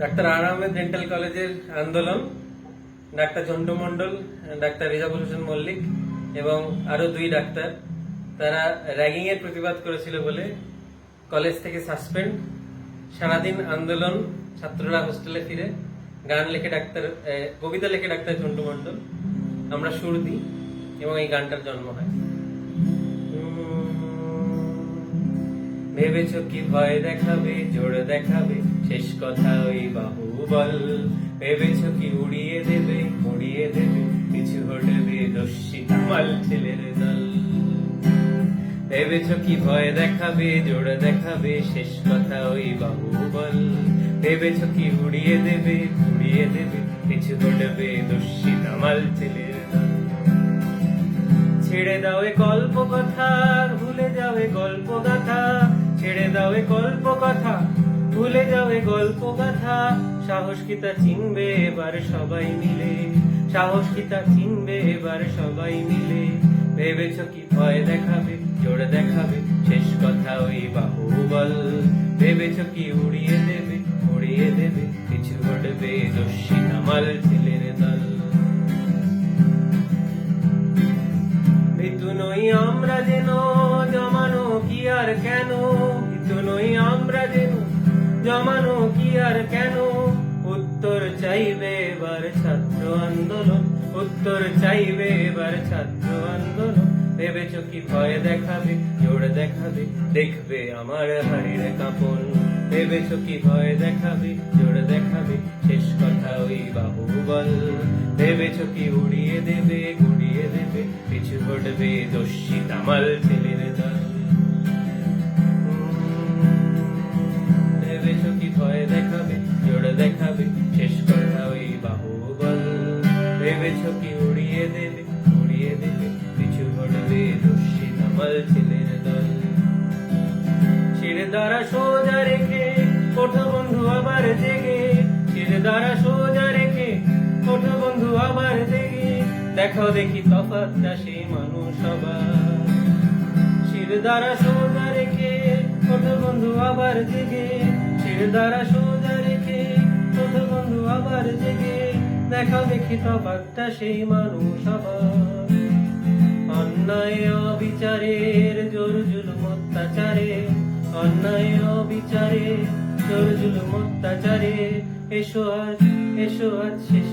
Doctor আর Ahmed dental কলেজের আন্দোলন, doctor Jhantu Mondal ডাক্তার রিজাবুল হোসেন মল্লিক এবং আরও দুই ডাক্তার, তারা র্যাগিং এর প্রতিবাদ করেছিল বলে কলেজ থেকে সাসপেন্ড। সারাদিন আন্দোলন, ছাত্ররা হোস্টেলে ফিরে, গান লেখে ডাক্তার কবিতা লেখে ডাক্তার ঝন্টু মন্ডল আমরা সুর দিই এবং এই গানটার জন্ম হয়। ভেবেছ কি ভয় দেখাবে, জোর দেখাবে? শেষ কথা ওই বাহুবল। ভেবেছ কি উড়িয়ে দেবে উড়িয়ে দেবে, কিছু ঘটবে দস্যি কামাল ছেলের দল। ভেবেছ কি ভয় দেখাবে, জোর দেখাবে, শেষ কথা ওই বাহুবল। ভেবেছ কি উড়িয়ে দেবে উড়িয়ে দেবে, কিছু ঘটবে দস্যি কামাল ছেলের দল। ছেড়ে দাও গল্প কথা ভুলে যাও গল্প কথা ছেড়ে দাও গল্প কথা ভুলে এ গল্প গাথা সাহস কি তা চিনবে এবার সবাই মিলে? সাহস কি তা চিনবে এবার সবাই মিলে? ভেবেছ কি ভয় দেখাবে, জোর দেখাবে? শেষ কথা ওই বাহুবল। ভেবেছ কি উড়িয়ে দেবে উড়িয়ে দেবে? কিছু ঘটবে দস্যি কামাল ছেলের দল। ভীতু নই আমরা যেন জমানো কি আর কেন? উত্তর চাইবে এবার ছাত্র আন্দোলন, উত্তর চাইবে এবার ছাত্র আন্দোলন। ভেবেছ কি ভয় দেখাবে? জোর দেখাবে? দেখবে আমার হাড়ির কাপন। ভেবেছ কি ভয় দেখাবে? জোর দেখাবে? শেষ কথা ওই বাহুবল। ভেবেছ কি উড়িয়ে দেবে? গুড়িয়ে দেবে? পিছু ঘটবে দস্যি তামাল ছেলের দল। দেখাবে, শেষ ওই বাহুবল। ভেবেছ কি উড়িয়ে দেবে উড়িয়ে দেবে, পিছু ঘটবে দস্যি তামাল ছেলের দল। দ্বারা সোজা রেখে, ওঠো বন্ধু আবার জেগে। শির দ্বারা সোজা রেখে, ওঠো বন্ধু আবার জেগে। দেখো দেখি তফাৎটা সেই মানুষ আবার শির দ্বারা সোজা রেখে, ওঠো বন্ধু আবার জেগে। শির দ্বারা সোজা জেগে দেখা দেখি তফাৎটা সেই মানুষ আবার। অন্যায় অবিচারের জোর জুলুম অত্যাচারে, অন্যায় অবিচারে জোর জুলুম অত্যাচারে। এসো আজ এসো আজ শেষ